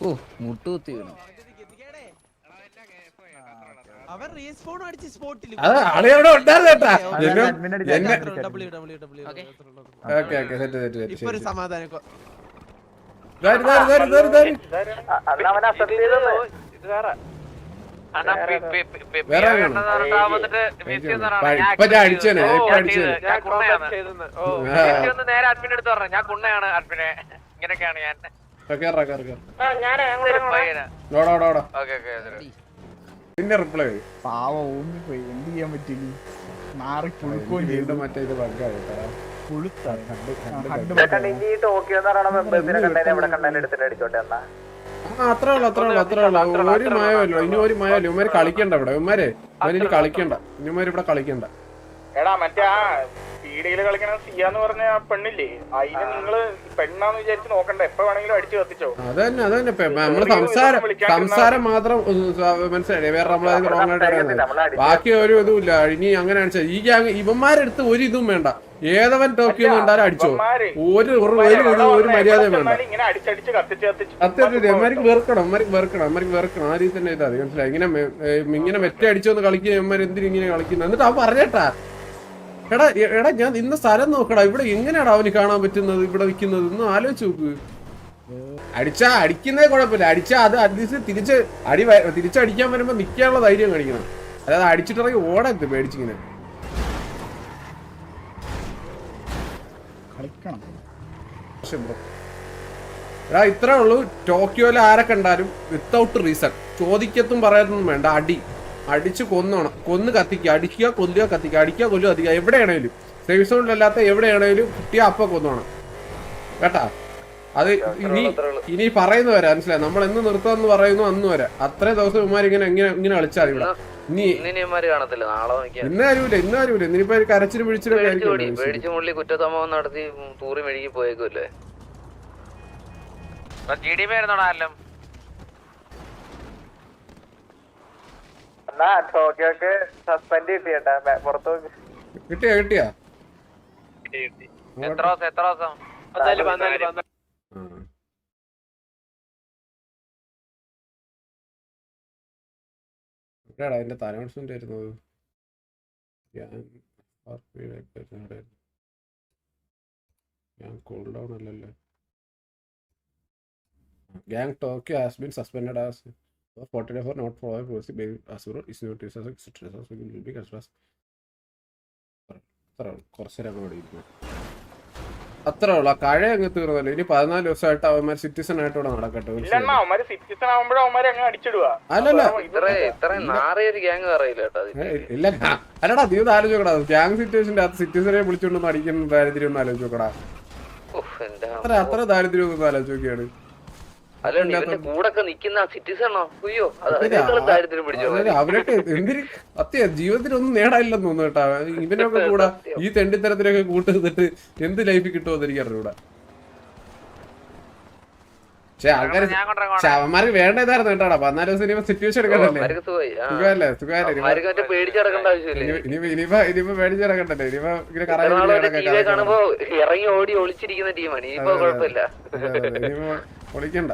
ഓ മുട്ടുകുത്തി വീണു. അവൻ റീസ്പോൺ അടിച്ച് സ്പോട്ടിൽ അത് ആൾ എവിടെ ഉണ്ടായിരുന്നു കേട്ടാ. എന്നെ എന്നെ okay. Okay set set set ഇപ്പൊ ഒരു സമാധാനം ഞാൻ കുണ്ണയാണ്. അഡ്മിനെ ഇങ്ങനെയൊക്കെയാണ് ഞാൻ. ഓടാ ഓടാ ഓടാ ഓക്കേ ഓക്കേ. പിന്നെ റിപ്ലൈ പാവം ഊന്നിപ്പോയി. എന്ത് ചെയ്യാൻ പറ്റില്ല മാറി പുഴുക്കുകയും ചെയ്തു? വീണ്ടും മറ്റേ ഇത് ബഗ്ഗായി പുഴുത്താണ് അത്രേ ഉള്ളു അത്രേ ഉള്ളു അത്രേ ഉള്ളു. ഒരു മയമല്ലോ ഇനി ഒരു മയമല്ലോ ഇവന്മാര് കളിക്കണ്ട ഇവിടെ. ഇവന്മാരെ ഇവർ ഇനി കളിക്കണ്ട. ഇവന്മാര് ഇവിടെ കളിക്കണ്ട. എടാ മറ്റേ പീഡിയിൽ കളിക്കണ സിയാന്ന് പറഞ്ഞ ആ പെണ്ണില്ലേ? അതിന് നിങ്ങൾ പെണ്ണാന്ന് വിചാരിച്ച് നോക്കണ്ട? എപ്പോ വേണമെങ്കിലും അടിച്ചു കത്തിച്ചോ? അതന്നെ അതന്നെ. അത് നമ്മൾ സംസാരം സംസാരം മാത്രം മനസ്സിലായി വേറെ നമ്മളത് റോങ് ആയിട്ട് പറയുന്നത്. ബാക്കി ഒരു ഇതും ഇല്ല ഇനി അങ്ങനെ അടിച്ച ഈ ഗ്യാങ് ഇവന്മാരെടുത്ത് ഒരു ഇതും വേണ്ട. ഏതവൻ ടോക്കിയോ കണ്ടാലും അടിച്ചോ? ഒരു ഒരു മര്യാദയും വേണ്ട. അത്യാവശ്യം അമ്മമാർക്ക് വെറുക്കണം അമ്മമാർക്ക് വെറുക്കണം അമ്മമാർക്ക് വെറുക്കണം. ആ രീതി തന്നെ ഇതാ മനസ്സിലായി? ഇങ്ങനെ ഇങ്ങനെ മെറ്റ അടിച്ചോന്ന് കളിക്കുക അമ്മമാർ എന്തിനും ഇങ്ങനെ കളിക്കുന്നത് എന്നിട്ട് അവൻ പറഞ്ഞേട്ടാ എടാ എടാ ഞാൻ ഇന്ന സ്ഥലം നോക്കടാ. ഇവിടെ എങ്ങനെയാടാ അവന് കാണാൻ പറ്റുന്നത് ഇവിടെ നിൽക്കുന്നത്? ഒന്ന് ആലോചിച്ച് നോക്ക്. അടിച്ചാ അടിക്കുന്നേ കുഴപ്പമില്ല. അടിച്ചാ അത് അറ്റ്ലീസ്റ്റ് തിരിച്ച് അടി തിരിച്ചടിക്കാൻ വരുമ്പോ നിക്കാനുള്ള ധൈര്യം കാണിക്കണം. അതായത് അടിച്ചിട്ടിറങ്ങി ഓടരുത് പേടിച്ചിങ്ങനെ. എടാ ഇത്രേ ഉള്ളൂ. ടോക്കിയോയിൽ ആരൊക്കെ ഉണ്ടാലും വിത്തൗട്ട് റീസൺ ചോദിക്കത്തും പറയാത്തൊന്നും വേണ്ട. അടി. അടിച്ച് കൊന്നോണം. കൊന്ന് കത്തിക്കുക. അടിക്കുക കൊല്ലുക കത്തിക്കുക. അടിക്കുക കൊല്ലുക കത്തിക്കുക. എവിടെയാണേലും. സേഫ് സോണിലല്ലാത്ത എവിടെയാണേലും കുട്ടിയെ അപ്പ കൊന്നോണം. കേട്ടാ? അത് ഇനി ഇനി പറയുന്ന വരാം മനസ്സിലായി? നമ്മൾ എന്ന് നിർത്താന്ന് പറയുന്നു അന്ന് വരെ. അത്രയും ദിവസം ഇവന്മാർ ഇങ്ങനെ ഇങ്ങനെ ഇങ്ങനെ കളിച്ചാൽ ഇവിടെ. ഇനി ഇന്നിനിമാര് നാളെ നോക്കിയാ ഇന്ന് ആരുമില്ല ഇന്ന് ആരുമില്ല ഇന്നിപ്പോ കരച്ചിന് കരച്ചിലും പിടിച്ചിലൊക്കെ പേടിച്ച് ഓടി ആയിരിക്കും കുറ്റസംഭവം നടത്തി തൂറി മെഴുകി പോയേക്കുമല്ലേ ജി ഡി പി ആയിരുന്നോടാ എന്നാ ടോക്കിയോക്ക് സസ്പെൻഡ് കിട്ടിയേട്ടാ പുറത്തു. കിട്ടിയാ കിട്ടിയാ? എത്ര ദിവസം എത്ര ദിവസം? വന്നാൽ വന്നാൽ വന്നാൽ. എവിടെയാടാ അതിന്റെ തലമത്സരം വരുന്നത്? ഞാൻ കൂൾ ഡൗൺ അല്ലല്ലോ. Gang Tokyo has been suspended as forty not four policy policy by is not use as etcetera will be consider അത്ര കുറച്ച് നേരം അവിടെ അത്രേ ഉള്ളു കഴ അങ്ങ് തീർന്നല്ലോ. ഇനി പതിനാല് ദിവസമായിട്ട് അവന്മാർ സിറ്റിസൺ ആയിട്ട് ഇവിടെ നടക്കട്ടെ ഇല്ല. അല്ലടാ നീ ഒന്ന് ആലോചിക്കടാ ഗ്യാങ് സിറ്റുവേഷന്റെ അകത്ത് സിറ്റിസനെ വിളിച്ചോണ്ടൊന്ന് അടിക്കുന്ന ദാരിദ്ര്യം ഒന്ന് ആലോചിക്കടാ അത്ര അത്ര ദാരിദ്ര്യം ഒന്ന് ആലോചിക്കുകയാണ് അവരൊക്കെ സത്യ ജീവിതത്തിൽ ഒന്നും നേടാനില്ലെന്ന് തോന്നുന്നു കേട്ടാ. ഇവനൊക്കെ കൂടെ ഈ തെണ്ടിത്തരത്തിലൊക്കെ കൂട്ട് നിന്നിട്ട് എന്ത് ലൈഫ് കിട്ടുമെന്ന് എനിക്ക് അറിഞ്ഞൂടാ പക്ഷെ ആൾക്കാര്. പക്ഷെ അവന്മാർക്ക് വേണ്ട ഇതായിരുന്നു കേട്ടാടാ പതിനാല് ദിവസം ഇനിയിപ്പോ സിറ്റുവേഷൻ എടുക്കണ്ടല്ലേ? സുഖമല്ലേ സുഖമല്ലേ? ഇനിയിപ്പോ ഇനിയിപ്പോ ഇനിയിപ്പോ പേടിച്ച് കിടക്കണ്ടല്ലേ ഇനിയിപ്പോ ഇങ്ങനെ കറങ്ങി ഓടി ഒളിച്ചിരിക്കുന്ന ടീമാണ് ഇനിയിപ്പോ പൊളിക്കണ്ട